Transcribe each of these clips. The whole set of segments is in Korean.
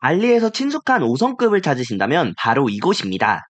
발리에서 친숙한 5성급을 찾으신다면 바로 이곳입니다.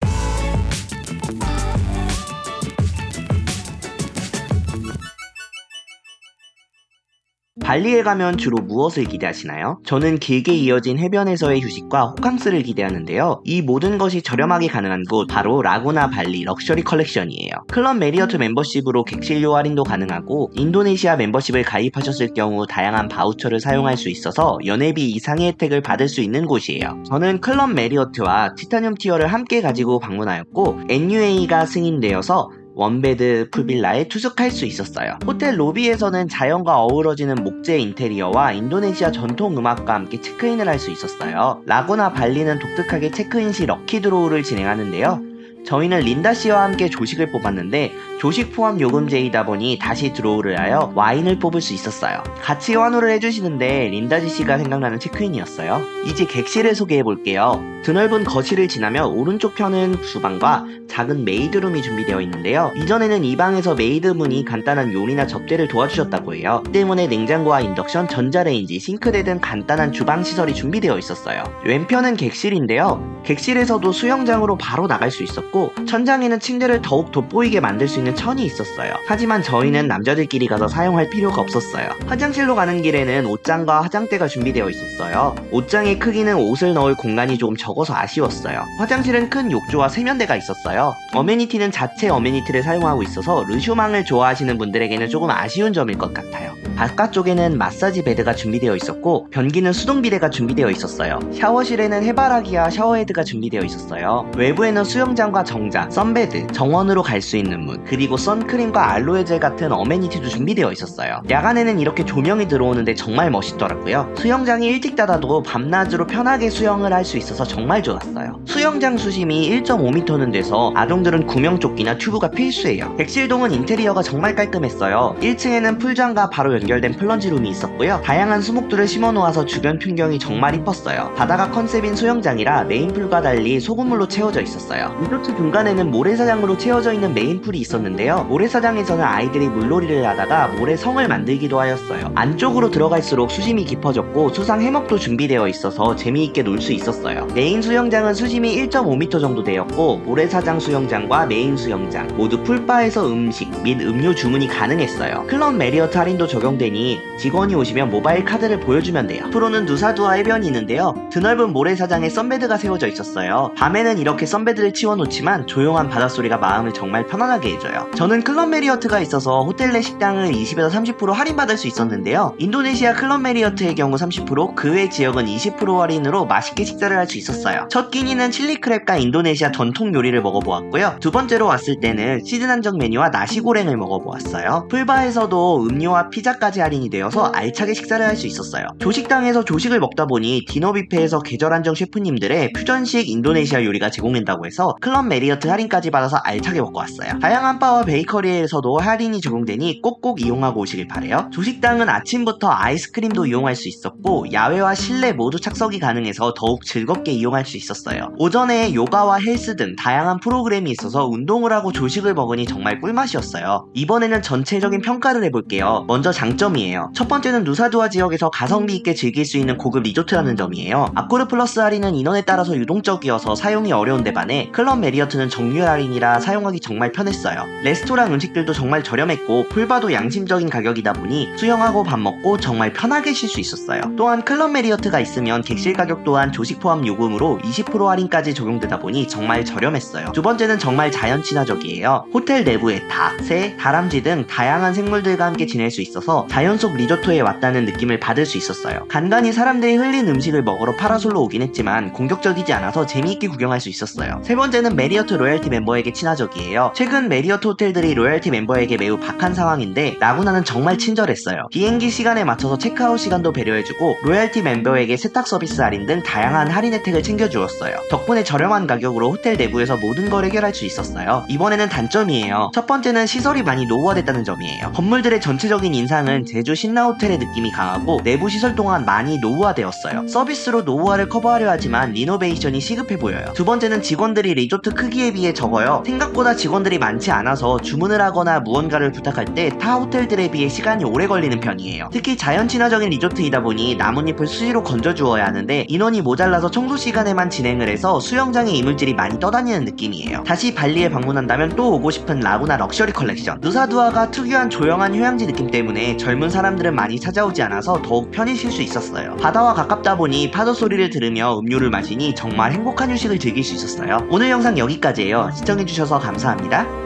발리에 가면 주로 무엇을 기대하시나요? 저는 길게 이어진 해변에서의 휴식과 호캉스를 기대하는데요. 이 모든 것이 저렴하게 가능한 곳 바로 라구나 발리 럭셔리 컬렉션이에요. 클럽 메리어트 멤버십으로 객실료 할인도 가능하고 인도네시아 멤버십을 가입하셨을 경우 다양한 바우처를 사용할 수 있어서 연회비 이상의 혜택을 받을 수 있는 곳이에요. 저는 클럽 메리어트와 티타늄 티어를 함께 가지고 방문하였고 NUA가 승인되어서 원베드 풀빌라에 투숙할 수 있었어요. 호텔 로비에서는 자연과 어우러지는 목재 인테리어와 인도네시아 전통 음악과 함께 체크인을 할 수 있었어요. 라구나 발리는 독특하게 체크인 시 럭키 드로우를 진행하는데요. 저희는 린다 씨와 함께 조식을 뽑았는데 조식 포함 요금제이다 보니 다시 드로우를 하여 와인을 뽑을 수 있었어요. 같이 환호를 해주시는데 린다지 씨가 생각나는 체크인이었어요. 이제 객실을 소개해 볼게요. 드넓은 거실을 지나면 오른쪽 편은 주방과 작은 메이드룸이 준비되어 있는데요. 이전에는 이 방에서 메이드분이 간단한 요리나 접대를 도와주셨다고 해요. 때문에 냉장고와 인덕션, 전자레인지, 싱크대 등 간단한 주방 시설이 준비되어 있었어요. 왼편은 객실인데요. 객실에서도 수영장으로 바로 나갈 수 있었고 천장에는 침대를 더욱 돋보이게 만들 수 있는 천이 있었어요. 하지만 저희는 남자들끼리 가서 사용할 필요가 없었어요. 화장실로 가는 길에는 옷장과 화장대가 준비되어 있었어요. 옷장의 크기는 옷을 넣을 공간이 조금 적어서 아쉬웠어요. 화장실은 큰 욕조와 세면대가 있었어요. 어메니티는 자체 어메니티를 사용하고 있어서 르쇼망을 좋아하시는 분들에게는 조금 아쉬운 점일 것 같아요. 바깥쪽에는 마사지 베드가 준비되어 있었고 변기는 수동 비데가 준비되어 있었어요. 샤워실에는 해바라기와 샤워헤드가 준비되어 있었어요. 외부에는 수영장과 정자, 선베드, 정원으로 갈 수 있는 문, 그리고 선크림과 알로에 젤 같은 어메니티도 준비되어 있었어요. 야간에는 이렇게 조명이 들어오는데 정말 멋있더라고요. 수영장이 일찍 닫아도 밤낮으로 편하게 수영을 할 수 있어서 정말 좋았어요. 수영장 수심이 1.5m는 돼서 아동들은 구명조끼나 튜브가 필수예요. 객실동은 인테리어가 정말 깔끔했어요. 1층에는 풀장과 바로 연결 된 플런지 룸이 있었고요. 다양한 수목들을 심어 놓아서 주변 풍경이 정말 이뻤어요. 바다가 컨셉인 수영장이라 메인풀과 달리 소금물로 채워져 있었어요. 리조트 중간에는 모래사장으로 채워져 있는 메인풀이 있었는데요. 모래사장에서는 아이들이 물놀이를 하다가 모래성을 만들기도 하였어요. 안쪽으로 들어갈수록 수심이 깊어졌고 수상 해먹도 준비되어 있어서 재미있게 놀 수 있었어요. 메인 수영장은 수심이 1.5m 정도 되었고 모래사장 수영장과 메인 수영장 모두 풀바에서 음식 및 음료 주문이 가능했어요. 클럽 메리어트 할인도 적용 되니 직원이 오시면 모바일 카드를 보여주면 돼요. 앞으로는 누사두아 해변이 있는데요. 드넓은 모래사장에 선베드가 세워져 있었어요. 밤에는 이렇게 선베드를 치워놓지만 조용한 바닷소리가 마음을 정말 편안하게 해줘요. 저는 클럽 메리어트가 있어서 호텔 내 식당을 20에서 30% 할인받을 수 있었는데요. 인도네시아 클럽 메리어트의 경우 30%, 그 외 지역은 20% 할인으로 맛있게 식사를 할 수 있었어요. 첫 끼니는 칠리 크랩과 인도네시아 전통 요리를 먹어보았고요. 두 번째로 왔을 때는 시즌 한정 메뉴와 나시고랭을 먹어보았어요. 풀바에서도 음료와 피자까지 할인이 되어서 알차게 식사를 할 수 있었어요. 조식당에서 조식을 먹다 보니 디너 뷔페에서 계절 한정 셰프님들의 퓨전식 인도네시아 요리가 제공된다고 해서 클럽 메리어트 할인까지 받아서 알차게 먹고 왔어요. 다양한 바와 베이커리에서도 할인이 적용되니 꼭꼭 이용하고 오시길 바래요. 조식당은 아침부터 아이스크림도 이용할 수 있었고 야외와 실내 모두 착석이 가능해서 더욱 즐겁게 이용할 수 있었어요. 오전에 요가와 헬스 등 다양한 프로그램이 있어서 운동을 하고 조식을 먹으니 정말 꿀맛이었어요. 이번에는 전체적인 평가를 해볼게요. 먼저 장 점이에요. 첫 번째는 누사두아 지역에서 가성비 있게 즐길 수 있는 고급 리조트라는 점이에요. 아코르 플러스 할인은 인원에 따라서 유동적이어서 사용이 어려운데 반해 클럽 메리어트는 정률 할인이라 사용하기 정말 편했어요. 레스토랑 음식들도 정말 저렴했고 풀바도 양심적인 가격이다 보니 수영하고 밥 먹고 정말 편하게 쉴 수 있었어요. 또한 클럽 메리어트가 있으면 객실 가격 또한 조식 포함 요금으로 20% 할인까지 적용되다 보니 정말 저렴했어요. 두 번째는 정말 자연 친화적이에요. 호텔 내부에 닭, 새, 다람쥐 등 다양한 생물들과 함께 지낼 수 있어서 자연 속 리조트에 왔다는 느낌을 받을 수 있었어요. 간간히 사람들이 흘린 음식을 먹으러 파라솔로 오긴 했지만 공격적이지 않아서 재미있게 구경할 수 있었어요. 세 번째는 메리어트 로열티 멤버에게 친화적이에요. 최근 메리어트 호텔들이 로열티 멤버에게 매우 박한 상황인데 라구나는 정말 친절했어요. 비행기 시간에 맞춰서 체크아웃 시간도 배려해주고 로열티 멤버에게 세탁 서비스 할인 등 다양한 할인 혜택을 챙겨주었어요. 덕분에 저렴한 가격으로 호텔 내부에서 모든 걸 해결할 수 있었어요. 이번에는 단점이에요. 첫 번째는 시설이 많이 노후화됐다는 점이에요. 건물들의 전체적인 인상은 호텔에서는 제주 신라호텔의 느낌이 강하고 내부 시설 또한 많이 노후화되었어요. 서비스로 노후화를 커버하려 하지만 리노베이션이 시급해 보여요. 두 번째는 직원들이 리조트 크기에 비해 적어요. 생각보다 직원들이 많지 않아서 주문을 하거나 무언가를 부탁할 때 타 호텔들에 비해 시간이 오래 걸리는 편이에요. 특히 자연 친화적인 리조트이다 보니 나뭇잎을 수시로 건져 주어야 하는데 인원이 모자라서 청소 시간에만 진행을 해서 수영장에 이물질이 많이 떠다니는 느낌이에요. 다시 발리에 방문한다면 또 오고 싶은 라구나 럭셔리 컬렉션. 누사두아가 특유한 조용한 휴양지 느낌 때문에 젊은 사람들은 많이 찾아오지 않아서 더욱 편히 쉴 수 있었어요. 바다와 가깝다 보니 파도 소리를 들으며 음료를 마시니 정말 행복한 휴식을 즐길 수 있었어요. 오늘 영상 여기까지예요. 시청해주셔서 감사합니다.